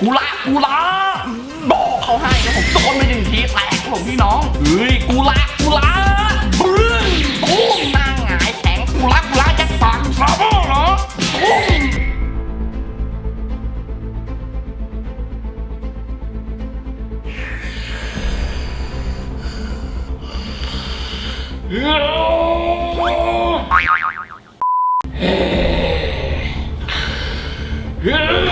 กูละกูละบอกเขาให้ครับผมโดนไปหนึ่งทีแตกครับผมพี่น้องเฮ้ยกูละกูละบึ้งตุ้มหน้าหงายแข็งกูละกูละจะปังซาโบ้เหรอตุ้มล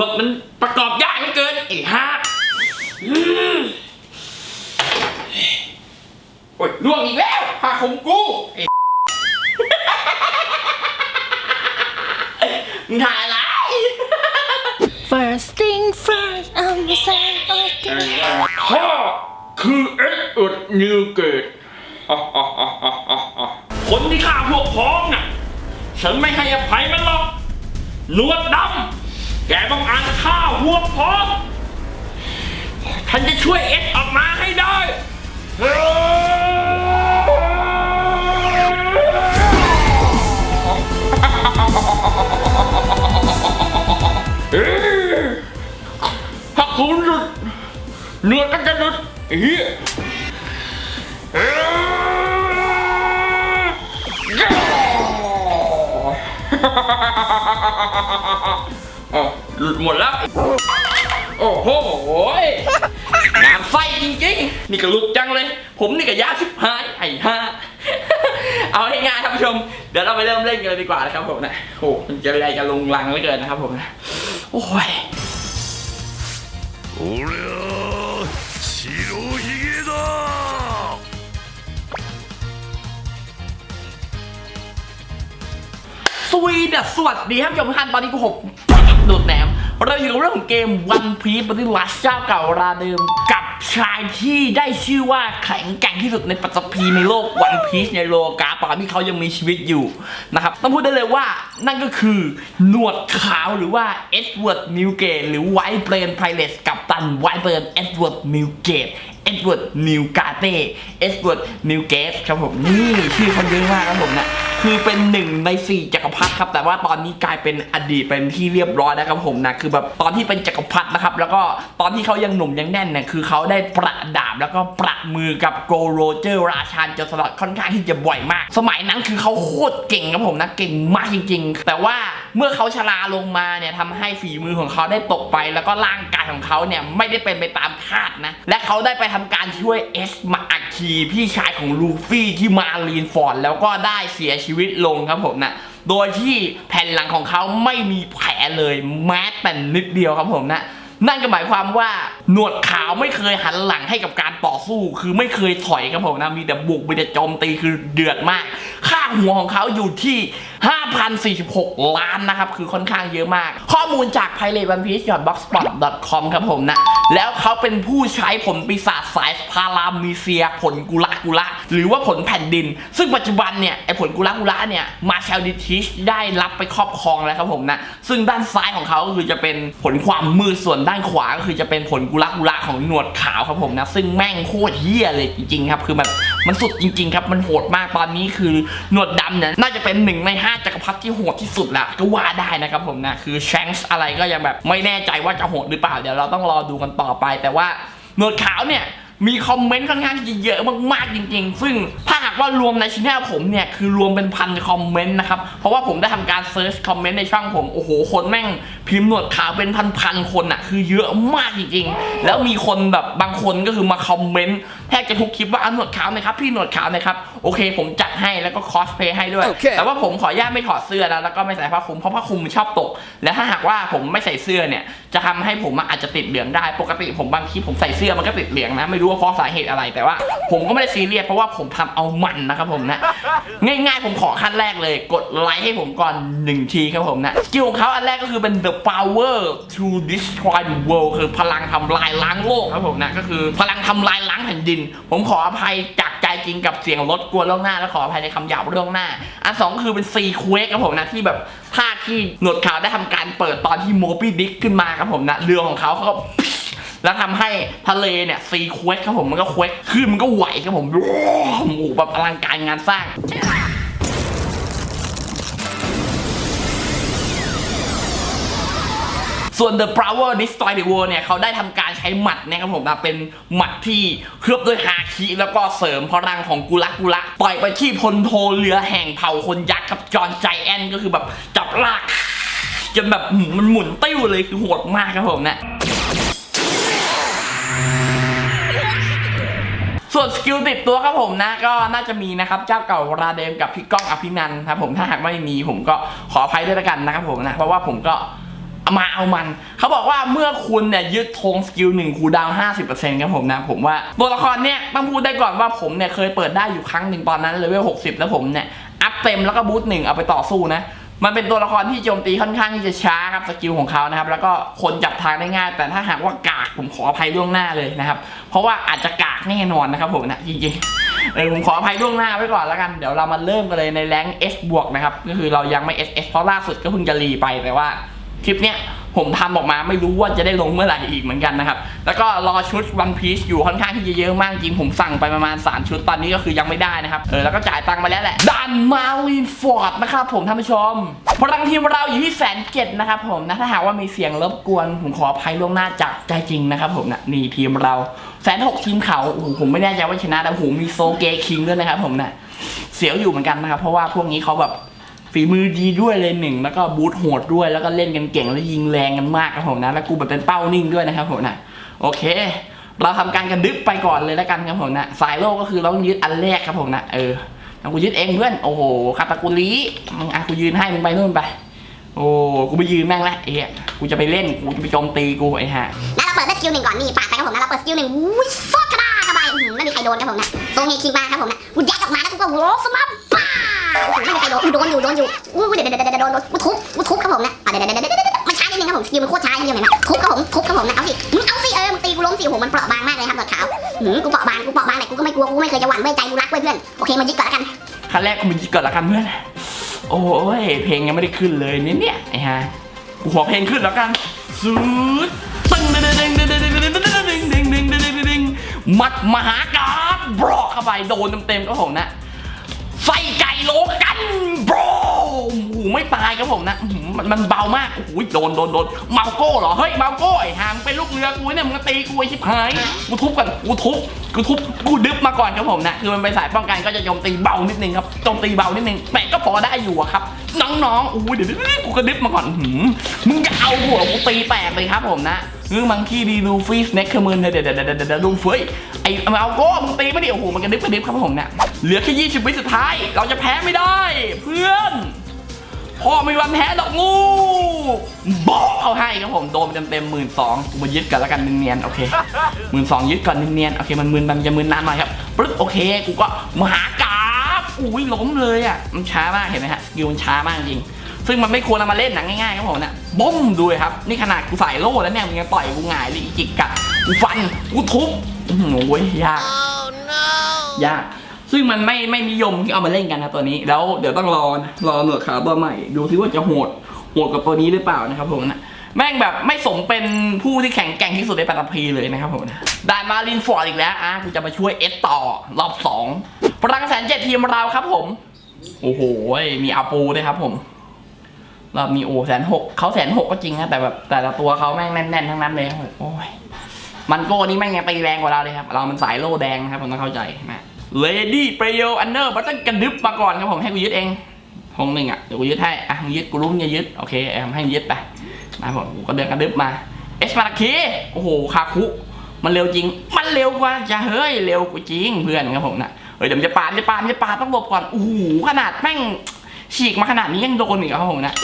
วกมันประกอบยากเหลือเกินไอ้ห่าอืมโอ้ยลวกอีกแล้วผ้าคลุมกูไอ้ มึงถ่ายอะไร First thing first I'm a say okay พ่อคือเอ็ดเอิร์ดนิวเกตคนที่ฆ่าพวกพ้องน่ะ ฉันไม่ให้อภัยมันหรอกหนวดดำ แกต้องอ่านฆ่าพวกพ้องฉันจะช่วยเอ็ดออกมาให้ได้ ถ้าคุณหลุดเนื้อก็จะหลุดอ้เฮีย อ้ยอ๋อหลุดหมดแล้ว โอ้โหงานไฟจริงๆ นี่ก็หลุดจังเลย ผมนี่ก็ยาชิบหายไอ้ห่า เอาให้ง่ายๆท่านผู้ชม เดี๋ยวเราไปเริ่มเล่นกันเลยดีกว่านะครับผมนะโอ้โหมันจะอะไรจะลงลังเหลือเกินนะครับผมนะ โอ้ย 俺は白ひげだ สวีดัสสวัสดีครับผู้ชมทุกท่านตอนนี้กูหกดูดแหนม เราอยู่กับเรื่องของเกมวันพีซปฏิวัติเจ้าเก่าราเดิม กับชายที่ได้ชื่อว่าแข็งแกร่งที่สุดในปัตตภีในโลกวันพีซในโลกาตอนที่เขายังมีชีวิตอยู่นะครับต้องพูดได้เลยว่านั่นก็คือหนวดขาวหรือว่าเอ็ดเวิร์ดมิวเกตหรือไวท์เบรนไพเรสกับตันไวท์เบรนเอ็ดเวิร์ดมิวเกต อ็ดเวิร์ดนิวกาเต้เอ็ดเวิร์ดนิวเกตครับผมนี่ชื่อเขาเยอะมากครับผมนะคือเป็นหนึ่งในสี่จักรพรรดิครับแต่ว่าตอนนี้กลายเป็นอดีตเป็นที่เรียบร้อยนะครับผมนะคือแบบตอนที่เป็นจักรพรรดินะครับแล้วก็ตอนที่เขายังหนุ่มยังแน่นเนี่ยคือเขาได้ประดาบแล้วก็ประมือกับโกโรเจอร์ราชานจนสลัดค่อนข้างที่จะบ่อยมาก สมัยนั้นคือเขาโคตรเก่งครับผมนะเก่งมากจริง ๆ แต่ว่าเมื่อเขาชราลงมาเนี่ยทำให้ฝีมือของเขาได้ตกไป แล้วก็ร่างกายของเขาเนี่ยไม่ได้เป็นไปตามคาดนะ และเขาได้ไปทำการช่วยเอสมาอาคีพี่ชายของลูฟี่ที่มารีนฟอร์ดแล้วก็ได้เสียชีวิตลงครับผมนะโดยที่แผ่นหลังของเขาไม่มีแผลเลยแม้แต่นิดเดียวครับผมนะนั่นก็หมายความว่าหนวดขาวไม่เคยหันหลังให้กับการต่อสู้ คือไม่เคยถอยครับผมนะมีแต่บุกมีแต่โจมตีคือเดือดมาก ค่าหัวของเขาอยู่ที่5,046 ล้านนะครับ คือค่อนข้างเยอะมาก ข้อมูลจาก pirate one piece b o x s p o t com ครับผมนะ แล้วเขาเป็นผู้ใช้ผลปีศาจสายพารามีเซีย ผลกุละกุละ หรือว่าผลแผ่นดิน ซึ่งปัจจุบันเนี่ย ไอผลกุละกุละเนี่ย มาเชลดิทิชได้รับไปครอบครองแล้วครับผมนะ ซึ่งด้านซ้ายของเขาก็คือจะเป็นผลความมืดส่วนด้านขวาก็คือจะเป็นผลกุละกุละของหนวดขาวครับผมนะ ซึ่งแม่งโคตรเฮี้ยเลยจริงๆครับ คือแบบมันสุดจริงๆครับ มันโหดมากตอนนี้คือหนวดดำเนี่ยน่าจะเป็นหนึ่งในห้าจักรพรรดิที่โหดที่สุดละก็ว่าได้นะครับผมนะ คือแชงส์อะไรก็ยังแบบไม่แน่ใจว่าจะโหดหรือเปล่า เดี๋ยวเราต้องรอดูกันต่อไป แต่ว่าหนวดขาวเนี่ยมีคอมเมนต์ค่อนข้างจะเยอะมากๆจริง ๆ ซึ่งถ้า ว่ารวมในช่องผมเนี่ยคือรวมเป็นพันคอมเมนต์นะครับ เพราะว่าผมได้ทำการเซิร์ชคอมเมนต์ในช่องผม โอ้โห คนแม่งพิมพ์หนวดขาวเป็นพันๆคนอะคือเยอะมากจริงๆ แล้วมีคนแบบบางคนก็คือมาคอมเมนต์แทบจะทุกคลิปว่าเอาหนวดขาวหนะครับพี่หนวดขาวหนะครับโอเค ผมจัดให้แล้วก็คอสเพย์ให้ด้วยโอเคแต่ว่าผมขออนุญาตไม่ถอดเสื้อนะแล้วก็ไม่ใส่ผ้าคลุมเพราะผ้าคลุมมันชอบตก และถ้าหากว่าผมไม่ใส่เสื้อเนี่ยจะทำให้ผมอาจจะติดเหลืองได้ ปกติผมบางทีผมใส่เสื้อมันก็ติดเหลืองนะ ไม่รู้ว่าเพราะสาเหตุอะไร แต่ว่าผมก็ไม่ได้ซีเรียสเพราะว่าผมทำเอามันนะครับผมนะ ง่ายๆ ผมขอขั้นแรกเลย กดไลค์ให้ผมก่อนหนึ่งทีครับผมนะ สกิลของเขาอันแรกก็คือเป็น the power to destroy the world คือพลังทำลายล้างโลกครับผมนะ ก็คือพลังทำลายล้างแผ่นดิน ผมขออภัยจาก ใจจริงกับเสียงรถกลัวล่วงหน้าและขออภัยในคำหยาบล่วงหน้า อันสองคือเป็นซีเควกครับผมนะที่แบบท่าที่หนวดขาวได้ทำการเปิดตอนที่โมบี้ดิกขึ้นมาครับผมนะเรือของเขาเขาก็แล้วทำให้ทะเลเนี่ยซีเควกครับผมมันก็เควกขึ้นมันก็ไหวครับผมโอ้โหแบบอลังการงานสร้าง ส่วน The Power Destroy the World เนี่ยเขาได้ทำการใช้หมัดนะครับผมนะเป็นหมัดที่เคลือบด้วยฮาคิแล้วก็เสริมพลังของกุละกุละต่อยไปที่พลโทเรือแห่งเผ่าคนยักษ์กับจอนใจแอนก็คือแบบจับลากจนแบบมันหมุนติ้วเลยคือโหดมากครับผมนะส่วนสกิลติดตัวครับผมนะก็น่าจะมีนะครับเจ้าเก่าราเดมกับพี่ก้องอภินันครับผมถ้าหากไม่มีผมก็ขออภัยด้วยละกันนะครับผมนะเพราะว่าผมก็ เอามาเอามัน เขาบอกว่าเมื่อคุณเนี่ยยึดธงสกิลหนึ่งคูดาวห้าสิบเปอร์เซ็นต์ครับผมนะ ผมว่าตัวละครเนี่ยต้องพูดได้ก่อนว่าผมเนี่ยเคยเปิดได้อยู่ครั้งหนึ่งตอนนั้นเลเวลหกสิบแล้วผมเนี่ยอัพเต็มแล้วก็บูทหนึ่งเอาไปต่อสู้นะมันเป็นตัวละครที่โจมตีค่อนข้างที่จะช้าครับสกิลของเขานะครับ แล้วก็คนจับทางได้ง่าย แต่ถ้าหากว่ากากผมขออภัยล่วงหน้าเลยนะครับ เพราะว่าอาจจะกากแน่นอนนะครับผมนะจริงๆเออผมขออภัยล่วงหน้าไว้ก่อนแล้วกันเดี๋ยวเรามาเริ่มกันเลยในแรง S บวกนะครับก็คือเรายังไม่ SS เพราะล่าสุดก็เพิ่งจะรีไปแต่ว่า คลิปเนี้ยผมทำออกมาไม่รู้ว่าจะได้ลงเมื่อไหร่อีกเหมือนกันนะครับ แล้วก็รอชุด One Piece อยู่ค่อนข้างที่จะเยอะมากจริง ผมสั่งไปประมาณ 3 ชุดตอนนี้ก็คือยังไม่ได้นะครับ เออ แล้วก็จ่ายตังค์ไปแล้วแหละ ดันมาลีนฟอร์ดนะครับผมท่านผู้ชม พลังทีมเราอยู่ที่แสนเจ็ดนะครับผมนะ ถ้าหากว่ามีเสียงรบกวน ผมขออภัยล่วงหน้าจากใจจริงนะครับผมนะนี่ทีมเราแสนหกทีมเขาโอ้โหผมไม่แน่ใจว่าชนะแต่โอ้โหมีโซเกคิงด้วยนะครับผมนะเสียวอยู่เหมือนกันนะครับเพราะว่าพวกนี้เขาแบบ ฝีมือดีด้วยเลยหนึ่งแล้วก็บูทโหดด้วยแล้วก็เล่นกันเก่งและยิงแรงกันมากครับผมนะ แล้วกูแบบเป็นเป้านิ่งด้วยนะครับผมนะโอเค เราทำการกระดึบไปก่อนเลยแล้วกันครับผมนะสายโลกก็คือเราต้องยึดอันแรกครับผมนะเออแล้วกูยึดเองเพื่อนโอ้โหคาตากุลีมึงอะกูยืนให้มึงไปนู่นไป โอ้กูไปยืนแม่งละไอ้เหี้ยกูจะไปเล่นกูจะไปโจมตีกูไอ้ห่าแล้วเราเปิดด้สกิลหนึ่งก่อนนี่ปาดไปครับผมนะเราเปิดสกิลหนึ่งอุ้ยฟอดกระดาเข้าไปไม่มีใครโดนครับผมนะโซเฮคิงมาครับผมนะกูยัดออกมาแล้วกูก็โวสมาป้า โอ้โหไม่มีใครโดนอู้โดนอยู่โดนอยู่อู้เดี๋ยวเดี๋ยวเดี๋ยวโดนโดนกูทุบกูทุบครับผมนะอะเดี๋ยวเดี๋ยวเดี๋ยวเดะมันช้านิดนึงครับผมสกิลมันโคตรช้าเดียวเห็นไหมทุบครับผมทุบครับผมนะเอาสิมึงเอาสิเออมึงตีกูล้มสิโอ้โหมันเปราะบางมากเลยครับหนวดขาวหืมกูเปราะบางกูเปราะบางไหนกูก็ไม่กลัวกูไม่เคยจะหวั่นไว้ใจกูรักไว้เพื่อนโอเคมายึดก่อนล้วกันขั้นแรกกูมีก่อนละกันเพื่อนโอ้ยเพลงยังไม่ได้ขึ้นเลยเนี่ยเนี่ยไอ้ห่ากูขอเพลงขึ้นแล้วกันซูดตึงดึงดึงดึงดึงดึงดึงดึงดึงดึงดึงดึงดึงดึงดึงมัดมหาการบรอกเข้าไปโดนเต็มๆก็ผมนะไส้ไก่ โลกันโบรโอ้โหไม่ตายครับผมนะมันมันเบามากโอ้โหโดนโดนโดนเมาโก้เหรอเฮ้ยเมาโก้ไอ้หางเป็นลูกเรือกูเนี่ยมึงตีกูไอ้ชิบหายกูทุบกันกูทุบกูทุบกูดึบมาก่อนครับผมนะคือมันเป็นสายป้องกันก็จะโจมตีเบานิดนึงครับโจมตีเบานิดนึงแต่ก็พอได้อยู่อะครับ น้องๆโอ้ยเดี๋ยวเดี๋ยวกูกระดึบมาก่อนหือมึงจะเอาหัวกูตีแตกเลยครับผมนะ คือมังคีดีลูฟี่สเน็คเคอร์มืนเดี๋ยวเดี๋ยวเดี๋ยวเดี๋ยวเฮ้ยไอ้เมาโก้มึงตีไม่ด้โอ้โหมันกระดึบกระดึบครับผมเนะเหลือแค่ยี่สิบวิสุดท้าย เราจะแพ้ไม่ได้ เพื่อนพ่อไม่วันแพ้ดอกงูบอกเขาให้ครับผมโดนเต็มเต็มหมื่นสองกูมายึดกันแล้วกันเนียนๆโอเคหมื่นสองยึดก่อนเนียนๆโอเคมันหมึนมันจะหมึนนานหน่อยครับปึ๊บโอเคกูก็มหากราบอุ้ยล้มเลยอะมันช้ามากเห็นไหมฮะสกิลมันช้ามากจริง ซึ่งมันไม่ควรเอามาเล่นหนังง่ายๆครับผมนะบ้มดูเลยครับ นี่ขนาดกูใส่โล่แล้วเนี่ยมึงยังต่อยกูหงายเลยอีจิกกัดกูฟันกูทุบโอ้โหยากยาก ซึ่งมันไม่ไม่นิยมที่เอามาเล่นกันนะตัวนี้ แล้วเดี๋ยวต้องรอนะรอหนวดขาวตัวใหม่ ดูซิว่าจะโหดโหดกับตัวนี้หรือเปล่านะครับผมนะแม่งแบบไม่สมเป็นผู้ที่แข็งแกร่งที่สุดในปัตตภีเลยนะครับผมนะด่านมาลินฟอร์ดอีกแล้วอะกูจะมาช่วยเอสต่อรอบสองพลังแสนเจ็ดทีมเราครับผม โอ้โห มีอาปูด้วยครับผม รอบนี้โอแสนหกเขาแสนหกก็จริงนะแต่แบบแต่ละตัวเขาแม่งแน่นๆทั้งนั้นเลยโอ้ยมันโก้นี่แม่งยังตีแรงกว่าเราเลยครับ เรามันสายโล่แดงนะครับผมต้องเข้าใจนะเลดี้เปรโยอันเนอร์บัตต้องกระดึบมาก่อนครับผมให้กูยึดเองหงหนึ่งอะเดี๋ยวกูยึดให้อะมึงยึดกูรู้มึงจะยึดโอเคแอมให้มึงยึดไปนะผมกูก็เดินกระดึบมาเอสมาราคีโอ้โหคาคุมันเร็วจริง มันเร็วกว่าจะเฮ้ยเร็วกูจริงเพื่อนครับผมนะเฮ้ยเดี๋ยวมันจะปาดจะปาดจะปาดต้องหลบก่อนโอ้โหขนาดแม่งฉีกมาขนาดนี้ยังโดนอีกครับผมนะ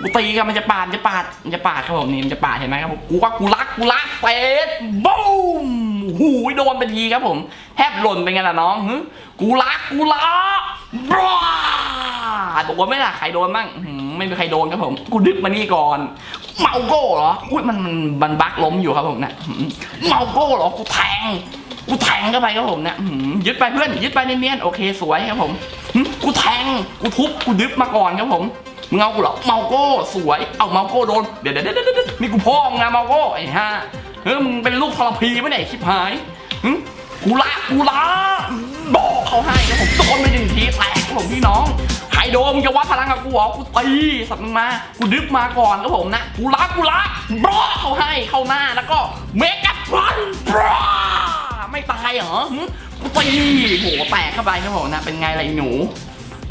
กูตีกันมันจะปาดจะปาดมันจะปาดครับผมนี่มันจะปาดเห็นไหมครับผมกูว่ากูรักกูรักเตะบูมหูยโดนไปทีครับผมแทบหล่นไปไงล่ะน้องหึกูรักกูรักบราโดนไหมล่ะใครโดนบ้างไม่มีใครโดนครับผมกูดึกมานี่ก่อน เมาโก้เหรออุ้ยมันมันมันบักล้มอยู่ครับผมนะอื้อหือเมาโก้เหรอกูแทงกูแทงเข้าไปครับผมเนะอื้อหือยึดไปเพื่อนยึดไปเนียนๆโอเคสวยครับผมกูแทงกูทุบกูดึบมาก่อนครับผม มึงเอากูเหรอเมาโก้สวย เอาเมาโก้โดนเดี๋ยวเดี๋ยวเดี๋ยวเดี๋ยวนี่กูพ่อมึงนะเมาโก้ไอ้ห่าเฮ้ยมึงเป็นลูกทรพีไมเนี่ยไอ้ชิบหายหึกูละกูละบอกเขาให้ครับผมโดนไปหนึ่งทีแตกครับผมพี่น้องใครโดมึงจะวัดพลังกับกูเหรอกูตีสัตว์มึงมา กูดึบมาก่อนครับผมนะกูรักกูรักบรอเขาให้เข้าหน้าแล้วก็เมกะพลันบรอไม่ตายเหรอหึกูตีโหแตกเข้าไปครับผมนะเป็นไงล่ะไอ้หนู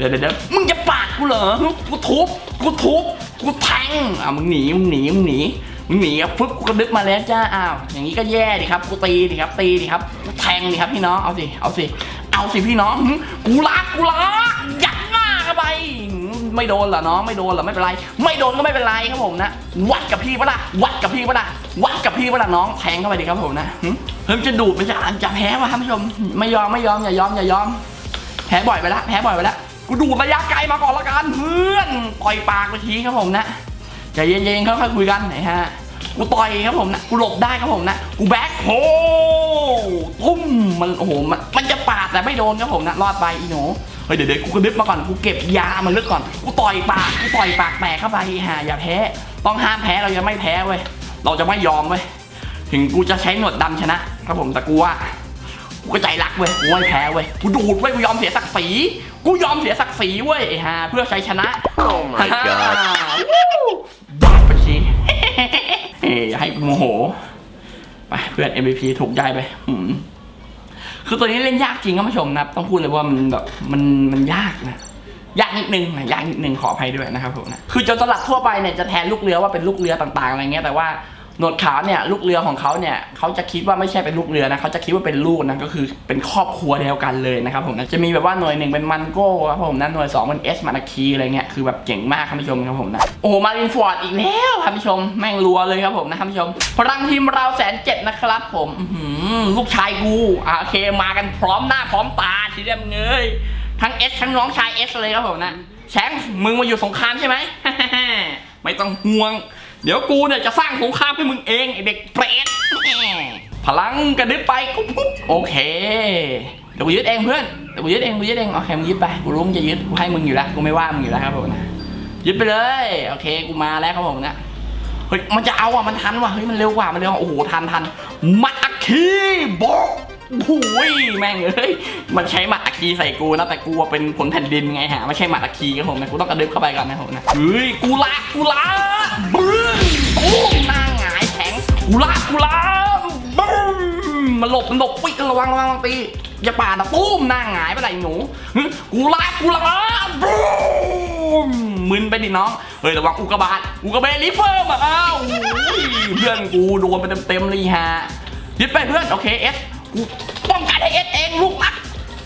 ดี๋ยวเดี๋ยวเดี๋ยวมึงจะปาดกูเหรอหึกูทุบ กูทุบ กูแทงอะมึงหนี มึงหนี มึงหนี มึงหนีครับปุ๊บกูกระดึบมาแล้วจ้า อ้าว อย่างนี้ก็แย่ดิครับ กูตีดิครับ ตีดิครับ กูแทงดิครับพี่น้อง เอาสิ เอาสิ เอาสิพี่น้องหึกูรัก กูรัก ยัดหน้าเข้าไปหึไม่โดนเหรอน้อง ไม่โดนเหรอไม่เป็นไร ไม่โดนก็ไม่เป็นไรครับผมนะ วัดกับพี่ปะล่ะ วัดกับพี่ปะล่ะ วัดกับพี่ปะล่ะน้อง แทงเข้าไปดิครับผมนะหึเฮ้ยมันจะดูดมันจะจะแพ้วะท่านผู้ชม ไม่ยอม ไม่ยอม อย่ายอม อย่ายอม แพ้บ่อยไปละ แพ้บ่อยไปละ กูดูดระยะไกลมาก่อนละกันเพื่อนต่อยปากไปทีครับผมนะใจเย็นๆค่อยๆคุยกันไหนฮะกูต่อยครับผมนะกูหลบได้ครับผมนะกูแบ็คโฮตุ้มมันโอ้โหมันมันจะปาดแต่ไม่โดนครับผมนะรอดไปอีหนูเฮ้ยเดี๋ยวเดี๋ยวกูกระดึบมาก่อนกูเก็บยามันลึกก่อนกูต่อยปากกูต่อยปากแตกเข้าไปฮะอย่าแพ้ต้องห้ามแพ้เราจะไม่แพ้เว้ยเราจะไม่ยอมเว้ยถึงกูจะใช้หนวดดำชนะครับผมแต่กูว่ากูก็ใจรักเว้ยกูไม่แพ้เว้ยกูดูดเว้ยกูยอมเสียศักดิ์ศรี กูยอมเสียศักดิ์ศรีเว้ยไอ้ห่าเพื่อชัยชนะ Oh my god บาดไปทีเอ้ยอย่าให้กูโมโห ไปเพื่อน MVP ถูกใจไปหืมคือตัวนี้เล่นยากจริงครับผู้ชมนะครับ ต้องพูดเลยว่ามันแบบมันมันยากนะ ยากนิดนึงนะยากนิดนึงขออภัยด้วยนะครับผมนะ คือโจรสลัดทั่วไปเนี่ยจะแทนลูกเรือว่าเป็นลูกเรือต่างๆอะไรเงี้ยแต่ว่า หนวดขาวเนี่ยลูกเรือของเขาเนี่ยเขาจะคิดว่าไม่ใช่เป็นลูกเรือนะเขาจะคิดว่าเป็นลูกนะก็คือเป็นครอบครัวเดียวกันเลยนะครับผมนะจะมีแบบว่าหน่วยหนึ่งเป็นมันโก้ครับผมนะหน่วยสองเป็นเอสมานาคีอะไรเงี้ยคือแบบเจ๋งมากครับผู้ชมครับผมนะโอ้มารินฟอร์ดอีกแล้วครับผู้ชมแม่งรัวเลยครับผมนะท่านผู้ชมพลังทีมเราแสนเจ็ดนะครับผมหือลูกชายกูอะโอเคมากันพร้อมหน้าพร้อมตาทีเดียวเงยทั้งเอสทั้งน้องชายเอสเลยครับผมนะแชงมึงมาอยู่สงครามใช่ไหมไม่ต้องห่วง เดี๋ยวกูเนี่ยจะสร้างสงครามให้มึงเองไอเด็กเปรตพลังกระดึ๊บไปกุ๊บกุ๊บโอเคเดี๋ยวกูยึดเองเพื่อนเดี๋ยวกูยึดเองกูยึดเองโอเคมึงยึดไปกูรู้มึงจะยึดกูให้มึงอยู่แล้วกูไม่ว่ามึงอยู่แล้วครับผมนะยึดไปเลยโอเคกูมาแล้วครับผมนะเฮ้ยมันจะเอาอะมันทันว่ะเฮ้ยมันเร็วกว่ามันเร็วโอ้โหทันทันมัดอัคคีโบะโอ้ยแม่งเอ้ยมันใช้หมัดอัคคีใส่กูนะแต่กูเป็นผลแผ่นดินไงฮะไม่ใช่หมัดอัคคีครับผมนะกูต้องกระดึบเข้าไปก่อนนะผมนะเฮ้ยกูละกูละ บึ้มตุ้มหน้าหงายแข็งกูละกูละบึ้มมันหลบมันหลบปิ๊กระวังระวังระวังตีอย่าปาดนะตุ้มหน้าหงายไปไหนหนูหึกูละกูละบึ้มมึนไปดิน้องเฮ้ยระวังอุกกาบาตอุกกาเบตลิเฟอร์มาอ้าวเพื่อนกูโดนไปเต็มๆเลยฮะยึดไปเพื่อนโอเคเอสกูป้องกันให้เอสเองลูกรัก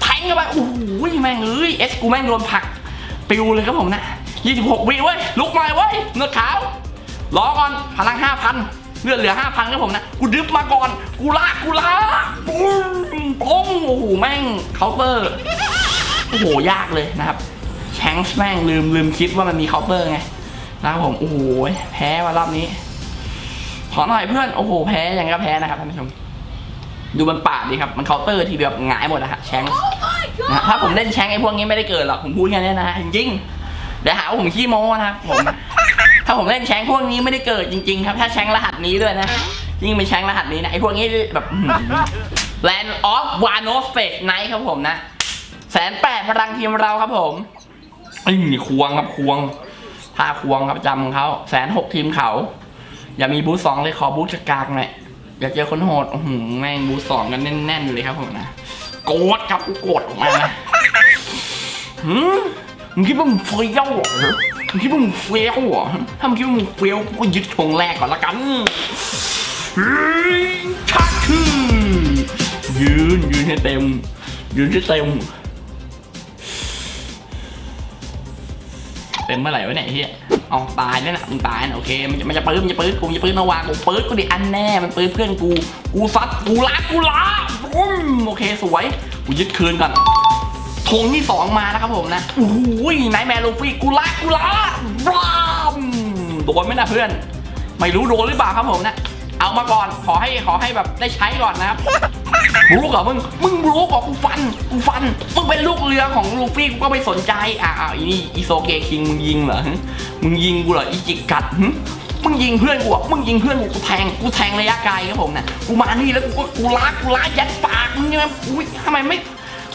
แทงเข้าไปโอ้โหแม่งเอ้ยเอสกูแม่งโดนผลักปิวเลยครับผมนะ26วิเว้ยลุกมาเว้ยเนื้อขาว รอก่อนพลัง5,000เลือดเหลือ5,000ครับผมนะ กูดึบมาก่อน กูลากกูลากปุ้งปุ้งโอ้โหแม่งเคาน์เตอร์โอ้โหยากเลยนะครับแชงส์แม่งลืมลืมคิดว่ามันมีเคาน์เตอร์ไงนะครับผมโอ้โหแพ้ว่ารอบนี้ ขอหน่อยเพื่อนโอ้โหแพ้ยังก็แพ้นะครับท่านผู้ชมดูมันปาดดีครับ มันเคาน์เตอร์ทีเดียวหงายหมดนะฮะแชงค์นะถ้าผมเล่นแชงค์ไอ้พวกนี้ไม่ได้เกิดหรอกผมพูดแค่นี้นะฮะจริงๆเดี๋ยวหาว่าผมขี้โม้นะครับผม ถ้าผมเล่นแชงค์พวกนี้ไม่ได้เกิดจริง ๆ ครับ ถ้าแชงค์รหัสนี้ด้วยนะยิ่งเป็นแชงค์รหัสนี้นะไอ้พวกนี้แบบ Land of Wano Fake Night ครับผมนะแสนแปดพลังทีมเราครับผมไอ้ยมีควงครับควงท่าควงครับจำเขาแสนหกทีมเขา อย่ามีบูธสองเลยขอบูธกลางๆหน่อยอยากเจอคนโหดโอ้โหแม่งบูธสองกันแน่นๆเลยครับผมนะโกรธครับกูโกรธออกมานะหืมมึงคิดว่ามึงเฟี้ยวเหรอ มึงคิดว่ามึงเฟี้ยวเหรอถ้ามึงคิดว่ามึงเฟี้ยวกูก็ยึดธงแรกก่อนละกันชักคือยืนยืนให้เต็ม ยืนให้เต็ม เต็มเมื่อไหร่วะเนี่ยไอ้เฮียเอาตายแล้วนะมึงตายนะโอเคมันจะมันจะปื้ดมันจะปื้ดกูมันจะปื้ดมาวางกูปื้ดกูดิอันแน่มันปื้ดเพื่อนกู กูซัดกูลักกูละปุ้มโอเคสวยกูยึดคืนก่อน ธงที่สองมาแล้วครับผมนะโอ้โหไนท์แมร์ลูฟี่กูลักกูละบรามโดนไหมนะเพื่อน ไม่รู้โดนหรือเปล่าครับผมนะ เอามาก่อนขอให้ขอให้แบบได้ใช้ก่อนนะครับบลูกเหรอมึง มึงบลูกเหรอกูฟัน กูฟัน มึงเป็นลูกเรือของลูฟี่กูก็ไม่สนใจอ่าอ่าอีนี่อีโซเกคิงมึงยิงเหรอ มึงยิงกูเหรออีจิกกัดมึงยิงเพื่อนกูอะมึงยิงเพื่อนกูกูแทง กูแทงระยะไกลครับผมนะกูมานี่แล้วกูก็กูลากกูลากยัดปากมึงใช่ไหมอุ้ยทำไมไม่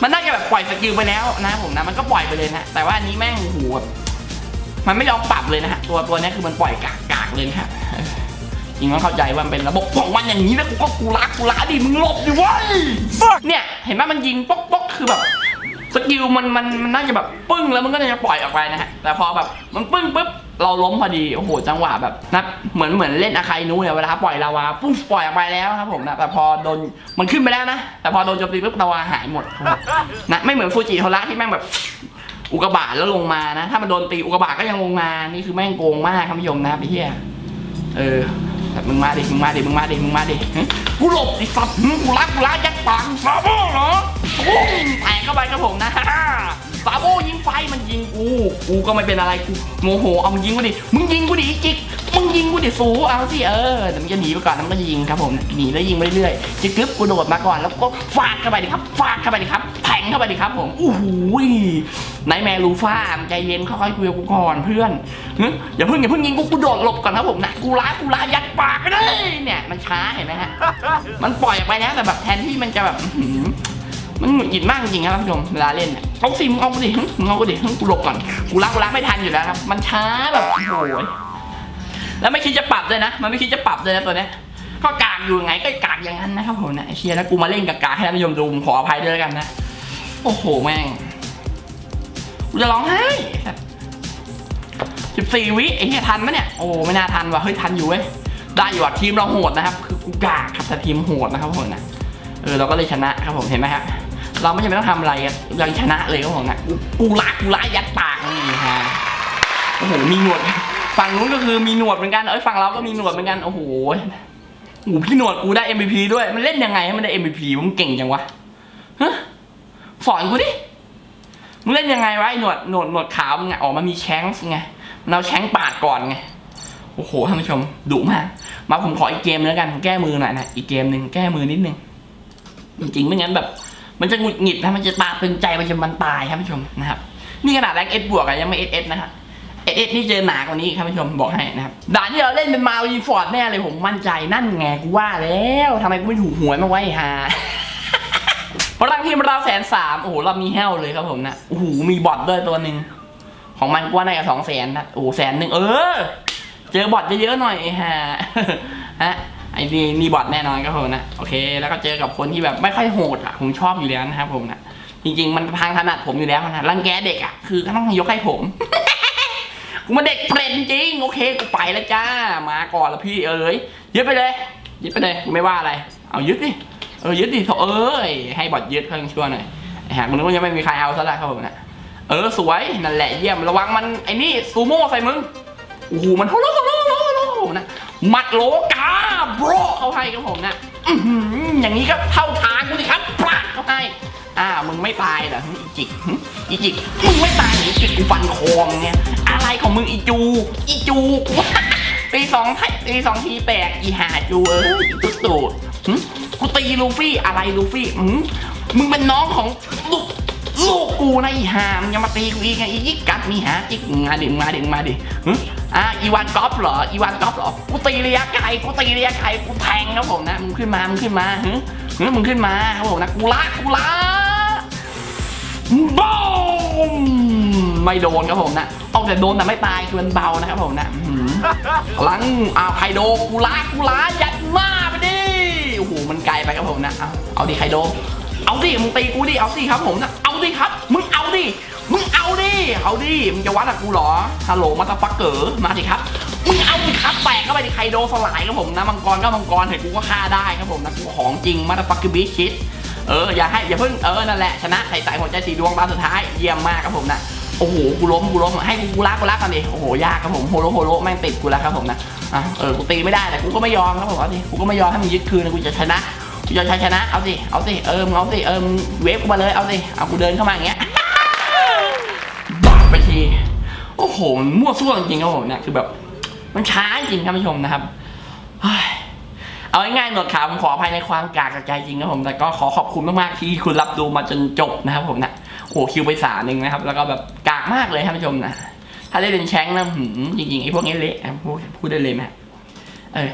มันน่าจะแบบปล่อยสกิลไปแล้วนะผมนะมันก็ปล่อยไปเลยนะแต่ว่าอันนี้แม่งโอ้โหแบบมันไม่ยอมปรับเลยนะฮะตัวตัวนี้คือมันปล่อยกากกากๆเลยนะฮะเออจริงต้องเข้าใจว่ามันเป็นระบบของมันอย่างนี้แล้วกูก็กูรักกูรักดิมึงหลบดิเว้ยเนี่ยเห็นไหมมันยิงป๊อกป๊อกคือแบบสกิลมันมันมันน่าจะแบบปึ้งแล้วมันก็จะปล่อยออกไปนะฮะแต่พอแบบมันปึ้งปุ๊บ เราล้มพอดีโอ้โหจังหวะแบบนะเหมือนเหมือนเล่นอาคายนูเนี่ยเวลาปล่อยลาวาปุ๊บปล่อยออกไปแล้วครับผมนะแต่พอโดนมันขึ้นไปแล้วนะแต่พอโดนโจมตีปุ๊บลาวาหายหมดครับผมนะไม่เหมือนฟูจิโทระที่แม่งแบบอุกกาบาตแล้วลงมานะ ถ้ามันโดนตีอุกกาบาตก็ยังลงมานี่คือแม่งโกงมากครับผู้ชมนะพี่เฮียเออแบบมึงมาดิมึงมาดิมึงมาดิมึงมาดิกูหลบไอ้สัตว์กูรักกูรักยัดปากซาบ้เหรอปุ้งแตกเข้าไปครับผมนะ ซาโบยิงไฟมันยิงกู กูก็ไม่เป็นอะไรกูโมโหเอามึงยิงกูดิมึงยิงกูดิจิกมึงยิงกูดิสูเอาสิเออแต่มันจะหนีไปก่อนแล้วมันก็จะยิงครับผมหนีแล้วยิงไปเรื่อยๆจะกึบกูโดดมาก่อนแล้วก็ฟาดเข้าไปดิครับฟาดเข้าไปดิครับแทงเข้าไปดิครับผมอู้หูยไนแมรูฟ้าใจเย็นค่อยๆคุยกับกูก่อนเพื่อนหึอย่าเพิ่งอย่าเพิ่งยิงกูกูโดดหลบก่อนครับผมนะกูล้ากูล้ายัดปากไปเลยเนี่ยมันช้าเห็นไหมฮะมันปล่อยออกไปแล้วแต่แบบแทนที่มันจะแบบ มันหงุดหงิดมากจริงครับท่านผู้ชมเวลาเล่นเนี่ยเอาสิมึงเอากูดิมึงเอากูดิหึกูหลบก่อนกูรักกูรักไม่ทันอยู่แล้วครับ มันช้าแบบโอ้โหแล้วไม่คิดจะปรับเลยนะ มันไม่คิดจะปรับเลยนะตัวเนี้ยก็กากอยู่ไงก็กากอย่างนั้นนะครับผมนะเชียแล้วกูมาเล่นกับกากให้ท่านผู้ชมดูขออภัยด้วยแล้วกันนะ โอ้โหแม่งกูจะร้องไห้สิบสี่วิไอ้เหี้ยทันไหมเนี่ย โอ้ไม่น่าทันว่ะเฮ้ยทันอยู่เว้ยได้อยู่อะทีมเราโหดนะครับ คือกูกากครับแต่ทีมโหดนะครับผมนะเออเราก็เลยชนะครับผมเห็นไหมฮะ เราไม่จำเป็นต้องทำอะไรอะยังชนะเลยครับผมนะกูรักกูรักยัดปากนี่ฮะโอ้โหมีหนวด ฝั่งนู้นก็คือมีหนวดเหมือนกันเอ้ยฝั่งเราก็มีหนวดเหมือนกันโอ้โหโอ้หพี่หนวดกูได้ MVP ด้วยมันเล่นยังไงให้มันได้ MVP มึงเก่งจังวะฮะสอนกูดิมึงเล่นยังไงวะไอ้หนวดหนวดหนวดขาวมึงอะออกมามีแชงส์ไงมันเอาแชงปาดก่อนไงโอ้โหท่านผู้ชมดุมากมาผมขออีกเกมแล้วกันแก้มือหน่อยนะอีกเกมหนึ่งแก้มือนิดนึงจริงไม่งั้นแบบ มันจะหงุดหงิดนะมันจะตาตึงใจมันจะมันตายครับผู้ชมนะครับ นี่ขนาดแรงเอสบวกอะยังไม่เอสเอสนะฮะเอสเอสนี่เจอหนากว่านี้อีกครับผู้ชมบอกให้นะครับด่านที่เราเล่นเป็นมาวีฟอร์ดแน่เลยผมมั่นใจนั่นไงกูว่าแล้วทำไมกูไม่ถูกหวยมาไว้ฮะพลังทีมเราแสนสามโอ้โหเรามีแห้วเลยครับผมนะโอ้โหมีบอทด้วยตัวหนึ่งของมันกว่าในกับสองแสนนะโอ้โหแสนหนึ่งเออ เจอบอทเยอะๆหน่อยฮะฮะ อ้นี่นี่บอทแน่นอนครับผมนะโอเค แล้วก็เจอกับคนที่แบบไม่ค่อยโหดอะผมชอบอยู่แล้วนะครับผมนะจริง ๆ มันทางถนัดผมอยู่แล้วนะรังแกเด็กอะคือก็ต้องยกให้ผมกูมาเด็กเปรตจริงโอเคกูไปแล้วจ้า มาก่อนล้วพี่เอ้ยยึดไปเลยยึดไปเลยกูไม่ว่าอะไร เอายึดดิเออยึดดิเอ้ยให้บอทยึดเพิ่งชั่วหน่อยหากูนึกว่ายังไม่มีใครเอาซะแล้วครับผมนะเออสวยนั่นแหละเยี่ยมระวังมันไอ้นี่ซูโม่ใส่มึงโอ้โหมันโฮโลโฮโล หมัดโลกาโบรเขาให้ครับผมนะอื้อหืออย่างนี้ก็เข้าทางกูสิครับปลักเขาให้อ่ามึงไม่ตายเหรออีจิกอีจิกมึงไม่ตายหรออีจิกกูฟันคองเนี่ยอะไรของมึงอีจู อีจูกูตีสองไทตีสองทีแปลกอีหาจูเอ้ยอีตุ๊ดตูดกูตีลูฟี่อะไรลูฟี่มึงเป็นน้องของลูกลูกกูนะอีหามยังมาตีกูอีกไงอียิกกัดมีหาจิกมาดิมาดิมาดิ อะอีวานกอฟเหรออีวานกอฟเหรอกูตีระยะไกลกูตีระยะไกลกูแทงครับผมนะมึงขึ้นมามึงขึ้นมาหึหึมึงขึ้นมาครับผมนะกูละกูละบูมไม่โดนครับผมนะเอาแต่โดนแต่ไม่ตายคือมันเบานะครับผมนะหลังอ้าวไคโดกูละกูละยัดมาไปดิโอ้โหมันไกลไปครับผมนะเอาเอาดิไคโดเอาดิมึงตีกูดิเอาสิครับผมนะเอาดิครับมึงเอาดิ เอาดิเอาดิมึงจะวัดกับกูเหรอฮัลโหลมาตาฟักเกอร์มาดิครับมึงเอาดิครับแตกเข้าไปดิไคโดสลายครับผมนะมังกรก็มังกรเห็นกูก็ฆ่าได้ครับผมนะกูของจริงมาตาฟักเกอร์บีชิดเอออย่าให้อย่าเพิ่งเออนั่นแหละชนะใส่ใส่หัวใจสีดวงตาสุดท้ายเยี่ยมมากครับผมนะโอ้โหกูล้มกูล้มให้กูรักกูรักกันดิโอ้โหยากครับผมโฮโลโฮโลแม่งติดกูแล้วครับผมนะอะเออกูตีไม่ได้แต่กูก็ไม่ยอมครับผมเอาดิกูก็ไม่ยอมให้มึงยึดคืนกูจะชนะกูจะชัยชนะเอาสิเอาสิเออมึงเอาสิเออมึงเวฟกูมาเลยเอาสิเอากูเดินเข้ามาอย่างเงี้ยีโอ้โหมันมั่วซั่วจริงๆครับผมเนี่ยคือแบบ มันช้าจริงท่านผู้ชมนะครับเฮ้ยเอาง่ายๆหนวดขาวผมขออภัยในความกากระจากใจริงครับผม แต่ก็ขอขอบคุณมากๆที่คุณรับดูมาจนจบนะครับผมนะโอ้โหคิวไปสาหนึ่งนะครับ แล้วก็แบบกากมากเลยท่านผู้ชมนะถ้าได้เป็นแชงค์นะหืมจริงๆไอ้พวกนี้เละนะพูดพูดได้เลยไหมเออ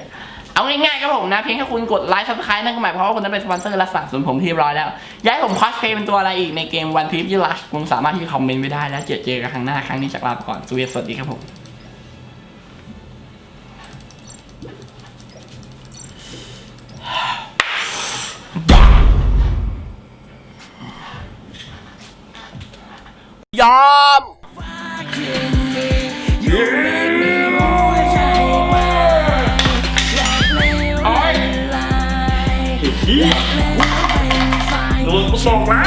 เอาง่ายๆครับผมนะเพียงแค่คุณกดไลค์ซับสไครต์นั่นก็หมายความว่าคุณนั้นเป็นสปอนเซอร์และสนับสนุนผมที่ร้อยแล้วอยากให้ผมคอสเพย์เป็นตัวอะไรอีกในเกม One Piece ยี่ลัชคุณสามารถที่คอมเมนต์ไว้ได้แล้วเจอเจอกันครั้งหน้าครั้งนี้จากลาไปก่อนสวัสดีครับผมยอมโโด